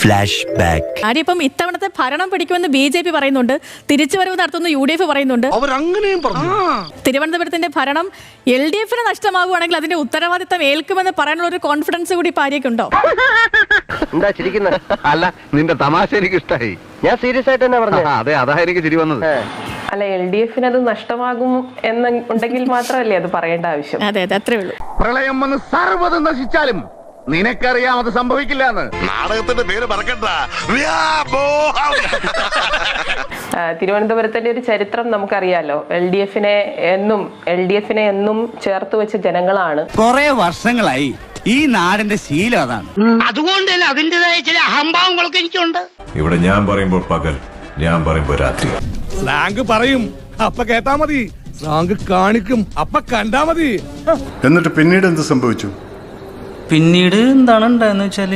Flash back കാര്യം ഇത്തവണത്തെ ഭരണം പിടിക്കുമെന്ന് ബി ജെ പി പറയുന്നുണ്ട്. തിരിച്ചുവരവ് നടത്തുന്ന യു ഡി എഫ് പറയുന്നുണ്ട്. തിരുവനന്തപുരത്തിന്റെ ഭരണം എൽ ഡി എഫിന് നഷ്ടമാകുവാണെങ്കിൽ അതിന്റെ ഉത്തരവാദിത്തം ഏൽക്കുമെന്ന് പറയാനുള്ള ഒരു കോൺഫിഡൻസ് കൂടി പാര്യക്കുണ്ടോ എന്താ ചിരിക്കുന്നത് അല്ല നിന്റെ തമാശ എനിക്ക് ഇഷ്ടമായി ഞാൻ സീരിയസ് ആയിട്ട് തന്നെ പറഞ്ഞു. അതെ അതാ എനിക്ക് ചിരി വന്നത്. അല്ല എൽ ഡി എഫിന് അത് നഷ്ടമാകും എന്ന് ഉണ്ടെങ്കിൽ മാത്രമല്ലേ അത് പറയേണ്ട ആവശ്യം. അതെ അതെ അത്രേ ഉള്ളൂ. പ്രളയം വന്ന് സർവതും നശിച്ചാലും നിനക്കറിയാം അത് സംഭവിക്കില്ല എന്ന് നാടകത്തിന്റെ പേര് മറക്കണ്ട. ആ, തിരുവനന്തപുരത്തിന്റെ ഒരു ചരിത്രം നമുക്കറിയാലോ. എൽ ഡി എഫിനെ എന്നും എൽ ഡി എഫിനെ എന്നും ചേർത്ത് വെച്ച ജനങ്ങളാണ്. കുറെ വർഷങ്ങളായി ഈ നാടിന്റെ ശീലം അതാണ്. അതുകൊണ്ടല്ല അതിന്റെതായ ചില അഹംഭാവങ്ങളൊക്കെ എനിക്കുണ്ട്. ഇവിടെ ഞാൻ പറയുമ്പോൾ പകൽ ഞാൻ പറയുമ്പോൾ രാത്രി. സ്ലാങ് പറയും അപ്പ കേട്ടാ മതി. സ്ലാങ് കാണിക്കും അപ്പ കണ്ടാ മതി. എന്നിട്ട് പിന്നീട് എന്ത് സംഭവിച്ചു? പിന്നീട് എന്താണ് ഉണ്ടായെന്ന് വെച്ചാൽ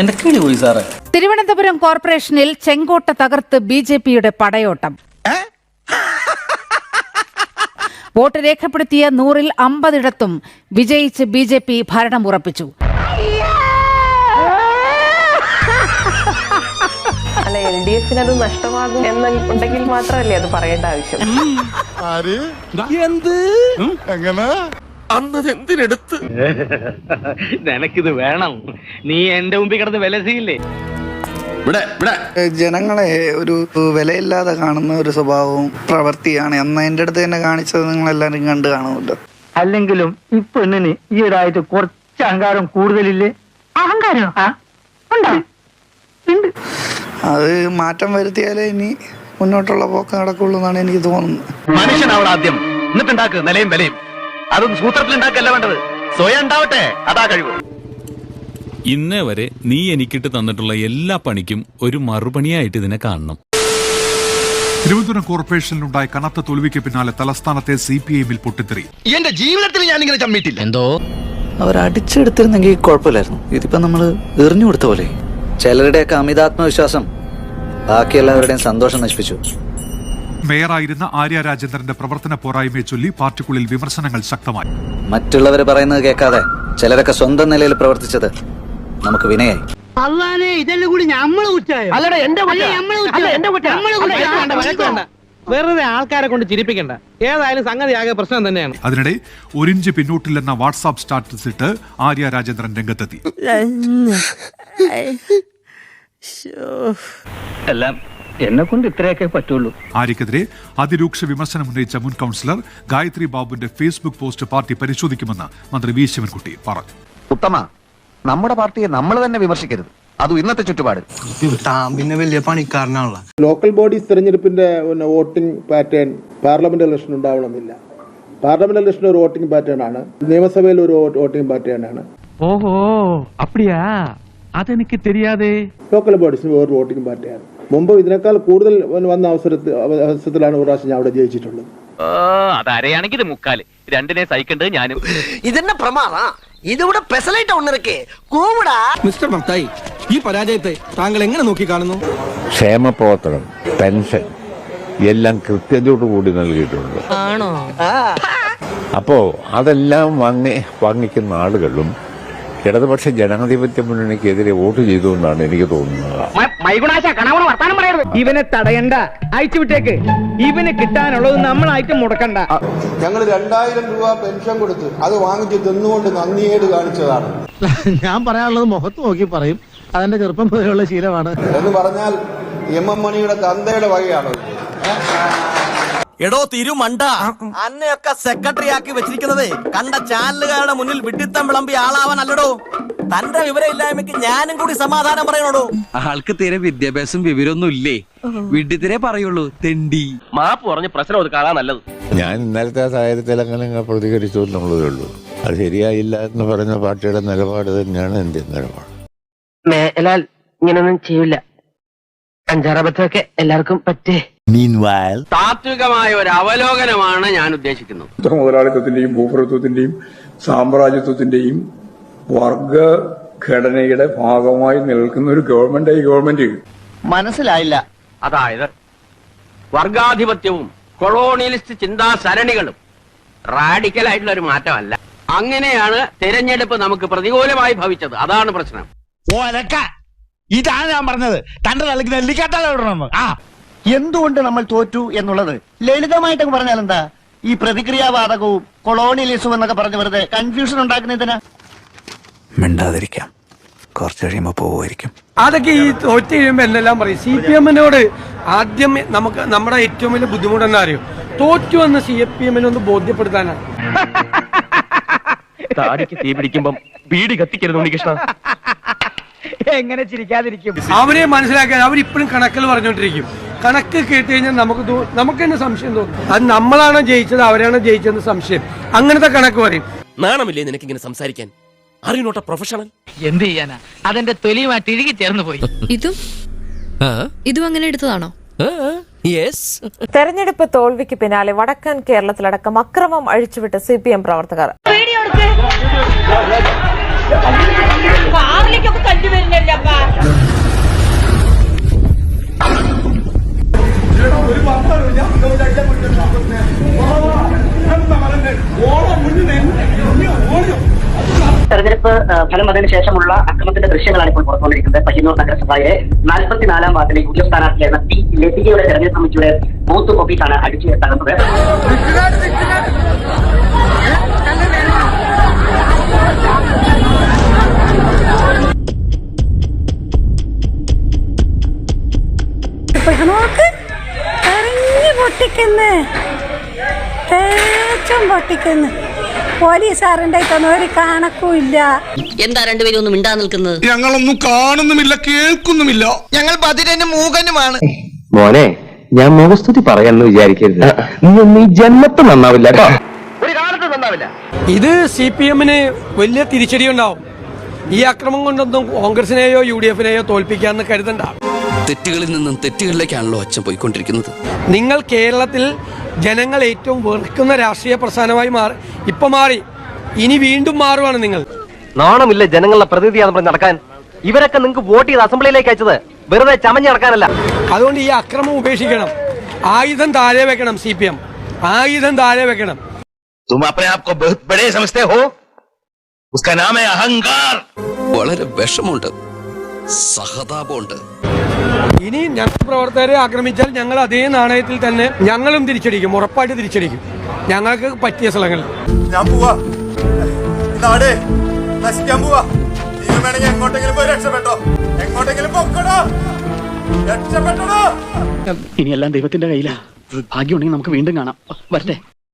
എന്റെ കിളി പോയി സാറേ. തിരുവനന്തപുരം കോർപ്പറേഷനിൽ ചെങ്കോട്ട തകർത്ത് ബി ജെ പിയുടെ പടയോട്ടം. വോട്ട് രേഖപ്പെടുത്തിയ നൂറിൽ അമ്പതിടത്തും വിജയിച്ച് ബി ജെ പി ഭരണം ഉറപ്പിച്ചു. അല്ല എൽ ഡി എഫിന് അത് നഷ്ടമാകും എന്ന് ഉണ്ടെങ്കിൽ മാത്രമല്ലേ അത് പറയേണ്ട ആവശ്യം. എന്ത്? എങ്ങനെ? നിനക്കിത് വേണം. നീ എന്റെ മുമ്പിൽ കിടന്ന് വിലസിയില്ലേ ഇവിടെ ഇവിടെ ജനങ്ങളെ ഒരു വിലയില്ലാതെ കാണുന്ന ഒരു സ്വഭാവവും പ്രവൃത്തിയാണ് അന്ന് എന്റെ അടുത്ത് തന്നെ കാണിച്ചത് നിങ്ങൾ എല്ലാവരും കണ്ടു കാണുമല്ലോ അല്ലെങ്കിലും ഈ പെണ്ണിന് ഈയിടായിട്ട് കുറച്ച് അഹങ്കാരം കൂടുതലില്ലേ? അഹങ്കാരം? അത് മാറ്റം വരുത്തിയാലേ ഇനി മുന്നോട്ടുള്ള പോക്ക് നടക്കുള്ളൂ എന്നാണ് എനിക്ക് തോന്നുന്നത്. മനുഷ്യനാവണം ആദ്യം. എന്നിട്ടുണ്ടാക്കുക നിലയും വിലയും. അതും സൂത്രത്തിൽ ഉണ്ടാക്കല്ല വേണ്ടത്. സ്വയം ഉണ്ടാവട്ടെ. അതാ കഴിവ്. ഇന്നേ വരെ നീ എനിക്കിട്ട് തന്നിട്ടുള്ള എല്ലാ പണിക്കും ഒരു മറുപണിയായിട്ട് ഇതിനെ കാണണം. തിരുവനന്തപുരം കോർപ്പറേഷനിലുണ്ടായ കനത്ത തോൽവിക്ക് പിന്നാലെ തലസ്ഥാനത്തെ സി പി ഐ പൊട്ടിത്തെറി. എന്റെ ജീവിതത്തിൽ ഞാൻ ഇങ്ങനെ ചമ്മിട്ടില്ല എന്തോ? അവർ അടിച്ചെടുത്തിരുന്നെങ്കിൽ കുഴപ്പമില്ലായിരുന്നു. ഇതിപ്പോ നമ്മൾ എറിഞ്ഞു കൊടുത്ത പോലെ. ചിലരുടെയൊക്കെ അമിതാത്മവിശ്വാസം ബാക്കിയെല്ലാവരുടെയും സന്തോഷം നശിപ്പിച്ചു. മേയറായിരുന്ന ആര്യ രാജേന്ദ്രന്റെ പ്രവർത്തന പോരായ്മയെ ചൊല്ലി പാർട്ടിക്കുള്ളിൽ വിമർശനങ്ങൾ ശക്തമായി. മറ്റുള്ളവർ പറയുന്നത് കേൾക്കാതെ ചിലരൊക്കെ സ്വന്തം നിലയിൽ പ്രവർത്തിച്ചത് നമുക്ക് വിനയായി. അള്ളാനെ ഇതെല്ലാം കൂടി നമ്മൾ കുറ്റായോ? അല്ലടാ എന്റെ. വെറുതെ ആൾക്കാരെ കൊണ്ട് ചിരിപ്പിക്കണ്ട. ഏതായാലും സംഗതി ആകെ പ്രശ്നം തന്നെയാണ്. അതിനിടെ ഒരിഞ്ച് പിന്നോട്ടില്ലെന്ന വാട്സാപ്പ് സ്റ്റാറ്റസ് ഇട്ട് ആര്യ രാജേന്ദ്രൻ രംഗത്തെത്തി. എല്ലാം എന്നെ കൊണ്ട് ഇത്രയൊക്കെ പറ്റുള്ളൂ. ആര്യക്കെതിരെ അതിരൂക്ഷ വിമർശനം ഉന്നയിച്ച മുൻ കൗൺസിലർ ഗായത്രി ബാബുവിന്റെ ഫേസ്ബുക്ക് പോസ്റ്റ് പാർട്ടി പരിശോധിക്കുമെന്ന് മന്ത്രി വി ശിവൻകുട്ടി പറഞ്ഞു. ഉത്തമ നമ്മുടെ പാർട്ടിയെ നമ്മൾ തന്നെ വിമർശിക്കരുത്. അതും ഇന്നത്തെ ചുറ്റുപാട്. പിന്നെ വലിയ പണിക്കാരനാണല്ലോ. ലോക്കൽ ബോഡീസ് തെരഞ്ഞെടുപ്പിന്റെ വോട്ടിംഗ് പാറ്റേൺ പാർലമെന്റ് ഇലക്ഷൻ ഉണ്ടാവണമെന്നില്ല. പാർലമെന്റ് ഇലക്ഷൻ ഒരു വോട്ടിംഗ് പാറ്റേൺ ആണ്. നിയമസഭയിൽ ഒരു വോട്ടിംഗ് പാറ്റേൺ ആണ്. ഓഹോ അപ്പടിയാ? അതെനിക്ക് തെരിയാതെ ലോക്കൽ ബോഡീസിന് ഒരു വോട്ടിംഗ് പാറ്റേൺ ആണ്. മുമ്പ് ഇതിനേക്കാൾ കൂടുതൽ വന്ന അവസരത്തിൽ അവസരത്തിലാണ് ഒരു പ്രാവശ്യം ഞാൻ അവിടെ ജയിച്ചിട്ടുള്ളത്. അതാരെയാണെങ്കിൽ മുക്കാൽ. രണ്ടിനെ സഹിക്കേണ്ടത് ഞാനും. ഇതെന്നെ പ്രമാദാ ഇതിവിടെ പെസലൈറ്റ് ഒന്നിറക്കേ കൂവിടാ. മിസ്റ്റർ മത്തായി ഈ പരാജയത്തെ താങ്കൾ എങ്ങനെ നോക്കി കാണുന്നു ക്ഷേമ പ്രവർത്തനം പെൻഷൻ എല്ലാം കൃത്യതയോടുകൂടി നൽകിയിട്ടുണ്ട്. അപ്പോ അതെല്ലാം വാങ്ങി വാങ്ങിക്കുന്ന ആളുകളും ഇടതുപക്ഷ ജനാധിപത്യ മുന്നണിക്കെതിരെ വോട്ട് ചെയ്തു എന്നാണ് എനിക്ക് തോന്നുന്നത്. മൈഗുണാശ കണവണ വർത്താനം പറയരുത്. ഇവനെ തടയണ്ട. അയച്ചു വിട്ടേക്ക്. ഇവന് കിട്ടാനുള്ളത് നമ്മളായിട്ട് മുടക്കണ്ട. ഞങ്ങൾ രണ്ടായിരം രൂപ പെൻഷൻ കൊടുത്ത് അത് വാങ്ങിച്ച് തിന്നുകൊണ്ട് നന്ദിയേട് കാണിച്ചതാണ്. ഞാൻ പറയാനുള്ളത് മുഖത്ത് നോക്കി പറയും. അതെന്റെ ചെറുപ്പം മുതലുള്ള ശീലമാണ്. എന്ന് പറഞ്ഞാൽ എം എം മണിയുടെ തന്തയുടെ വകയാണ് എടോ തിരുമണ്ട. അന്നെയൊക്കെ സെക്രട്ടറി ആക്കി വെച്ചിരിക്കുന്നത് കണ്ട ചാനലുകാരുടെ മുന്നിൽ വിട്ടിത്തം വിളമ്പി ആളാവാൻ അല്ലടോ? തന്റെ വിവരമില്ലായ്മയ്ക്ക് ഞാനും കൂടി സമാധാനം പറയണോടോ? ആൾക്ക് തീരെ വിദ്യാഭ്യാസം വിവരമൊന്നും ഇല്ലേ? വീട്ടിൽ തീരെ പറയുള്ളൂ തെണ്ടി. മാപ്പ് പറഞ്ഞ് പ്രശ്നം ഒതുക്കാതാ നല്ലത്. ഞാൻ ഇന്നലത്തെ സാഹചര്യത്തിൽ അങ്ങനെ അങ്ങ് പ്രതികരിച്ചു എന്നുള്ളതേ ഉള്ളൂ. അത് ശരിയായില്ല എന്ന് പറഞ്ഞ പാർട്ടിയുടെ നിലപാട് തന്നെയാണ് എന്റെ നിലപാട്. മേലാൽ ഇങ്ങനൊന്നും ചെയ്യില്ല അഞ്ചാറബത്തൊക്കെ എല്ലാവർക്കും പറ്റേ. താത്വികമായ ഒരു അവലോകനമാണ് ഞാൻ ഉദ്ദേശിക്കുന്നത്. മുതലാളിത്തത്തിന്റെയും ഭൂപ്രഭുത്വത്തിന്റെയും സാമ്രാജ്യത്വത്തിന്റെയും വർഗ ഘടനയുടെ ഭാഗമായി നിൽക്കുന്ന ഒരു ഗവൺമെന്റ് ഈ ഗവൺമെന്റ് മനസ്സിലായില്ല. അതായത് വർഗാധിപത്യവും കൊളോണിയലിസ്റ്റ് ചിന്താ സരണികളും റാഡിക്കൽ ആയിട്ടുള്ള ഒരു മാറ്റമല്ല. അങ്ങനെയാണ് തെരഞ്ഞെടുപ്പ് നമുക്ക് പ്രതികൂലമായി ഭവിച്ചത്. അതാണ് പ്രശ്നം. ഓലക്ക ഇതാണ് ഞാൻ പറഞ്ഞത്. തന്റെ തലക്ക് നെല്ലിക്കാത്തല ആ. എന്തുകൊണ്ട് നമ്മൾ തോറ്റു എന്നുള്ളത്? ലളിതമായിട്ടൊക്കെ പറഞ്ഞാൽ എന്താ ഈ പ്രതിക്രിയാവാദകവും കൊളോണിയലിസവും എന്നൊക്കെ പറഞ്ഞു വെറുതെ കൺഫ്യൂഷൻ ഉണ്ടാക്കുന്നതിനാ മിണ്ടാതിരിക്കാം. കുറച്ച് കഴിയുമ്പോൾ പോകുമായിരിക്കും അതൊക്കെ ഈ തോറ്റ് കഴിയുമ്പോൾ എന്തെല്ലാം പറയും. സി പി എമ്മിനോട് ആദ്യം നമുക്ക് നമ്മുടെ ഏറ്റവും വലിയ ബുദ്ധിമുട്ട് അറിയും? അറിയോ തോറ്റു എന്ന് സി പി എമ്മിനെ ഒന്ന് ബോധ്യപ്പെടുത്താനാണ്. താടിക്ക് തീ പിടിക്കുമ്പം ബീഡി കത്തിക്കരുത് ഉണ്ണികൃഷ്ണ. എങ്ങനെ ചിരിക്കാതിരിക്കും? അവരെ മനസ്സിലാക്കാൻ അവരിപ്പോഴും കണക്കിൽ പറഞ്ഞുകൊണ്ടിരിക്കും. കണക്ക് കേട്ട് കഴിഞ്ഞാൽ നമുക്ക് നമുക്ക് തന്നെ സംശയം തോന്നും. അത് നമ്മളാണോ ജയിച്ചത് അവരാണോ ജയിച്ചതെന്ന് സംശയം. അങ്ങനത്തെ കണക്ക് പറയും. നാണമില്ലേ നിനക്കിങ്ങനെ സംസാരിക്കാൻ? നോട്ട പ്രൊഫഷണൽ എന്ത് ചെയ്യാനാ? അതെന്റെ തൊലിയുമായിട്ട് ഇഴുകി ചേർന്ന് പോയി. ഇതും? ഇതും അങ്ങനെ എടുത്തതാണോ? തെരഞ്ഞെടുപ്പ് തോൽവിക്ക് പിന്നാലെ വടക്കൻ കേരളത്തിലടക്കം അക്രമം അഴിച്ചുവിട്ട സി പി എം പ്രവർത്തകർ തെരഞ്ഞെടുപ്പ് ഫലം വന്നതിന് ശേഷമുള്ള അക്രമത്തിന്റെ ദൃശ്യങ്ങളാണ് ഇപ്പോൾ പുറത്തുകൊണ്ടിരിക്കുന്നത് പയ്യന്നൂർ നഗരസഭയിലെ നാൽപ്പത്തിനാലാം വാർഡിലെ യു ഡി എഫ് സ്ഥാനാർത്ഥിയായിരുന്ന പി. ലതികയുടെ തെരഞ്ഞെടുപ്പ് കമ്മിറ്റിയുടെ ബൂത്ത് ഓഫീസാണ് അടിച്ചു തകർന്നത് പൊട്ടിക്കുന്നു. തേച്ചും പൊട്ടിക്കുന്നു. ഒരു എന്താ രണ്ടുപേരും ഒന്നും മിണ്ടാ നിൽക്കുന്നത്? ഞങ്ങളൊന്നും കാണുന്നുമില്ല കേൾക്കുന്നുമില്ല. ഞങ്ങൾ ബദിരന് മൂകനുമാണ്. മോനെ ഞാൻ മുഖസ്തുതി പറയാന്ന് വിചാരിക്കരുത്. നീ ഒന്നും ഈ ജന്മത്ത് നന്നാവില്ല ഒരു കാലത്ത് നന്നാവില്ല. ഇത് സി പി എമ്മിന് വലിയ തിരിച്ചടി ഉണ്ടാവും ഈ അക്രമം കൊണ്ടൊന്നും കോൺഗ്രസിനെയോ യു ഡി എഫിനെയോ തോൽപ്പിക്കാന്ന് കരുതണ്ട. തെറ്റുകളിൽ നിന്നും തെറ്റുകളിലേക്കാണല്ലോ അച്ഛൻ പോയിക്കൊണ്ടിരിക്കുന്നത് നിങ്ങൾ കേരളത്തിൽ ജനങ്ങൾ ഏറ്റവും വെറുക്കുന്ന രാഷ്ട്രീയ പ്രസ്ഥാനമായി മാറി ഇപ്പൊ മാറി ഇനി വീണ്ടും മാറുവാണ് നിങ്ങൾ നാണമില്ല ജനങ്ങളുടെ പ്രതിനിധിയാണെന്ന് പറഞ്ഞ് നടക്കാൻ ഇവരൊക്കെ നിങ്ങൾക്ക് വോട്ട് ചെയ്ത് അസംബ്ലിയിലേക്ക് അയച്ചത് വെറുതെ ചമഞ്ഞ് നടക്കാനല്ല അതുകൊണ്ട് ഈ അക്രമം ഉപേക്ഷിക്കണം ആയുധം താഴെ വെക്കണം സി പി എം ആയുധം താഴെ വെക്കണം तुम अपने आप को बहुत बड़े समझते हो उसका नाम है अहंकार വളരെ വിഷമുണ്ട് സഹതാപമുണ്ട് ഇനി ഞങ്ങൾ പ്രവർത്തകരെ ആക്രമിച്ചാൽ ഞങ്ങൾ അതേ നാണയത്തിൽ തന്നെ ഞങ്ങളും തിരിച്ചടിക്കും ഉറപ്പായിട്ട് തിരിച്ചടിക്കും. ഞങ്ങൾക്ക് പറ്റിയ സ്ഥലങ്ങളിൽ ഞാൻ പോവാ. നാടേ നശിക്കാൻ പോവാ. വേണമെങ്കിൽ എങ്ങോട്ടെങ്കിലും പോയി രക്ഷപ്പെട്ടോ? എങ്ങോട്ടെങ്കിലും പൊക്കടോ. രക്ഷപ്പെട്ടോ. ഇനിയെല്ലാം ദൈവത്തിന്റെ കയ്യിലാ. ഭാഗ്യമുണ്ടെങ്കിൽ നമുക്ക് വീണ്ടും കാണാം. വരട്ടെ.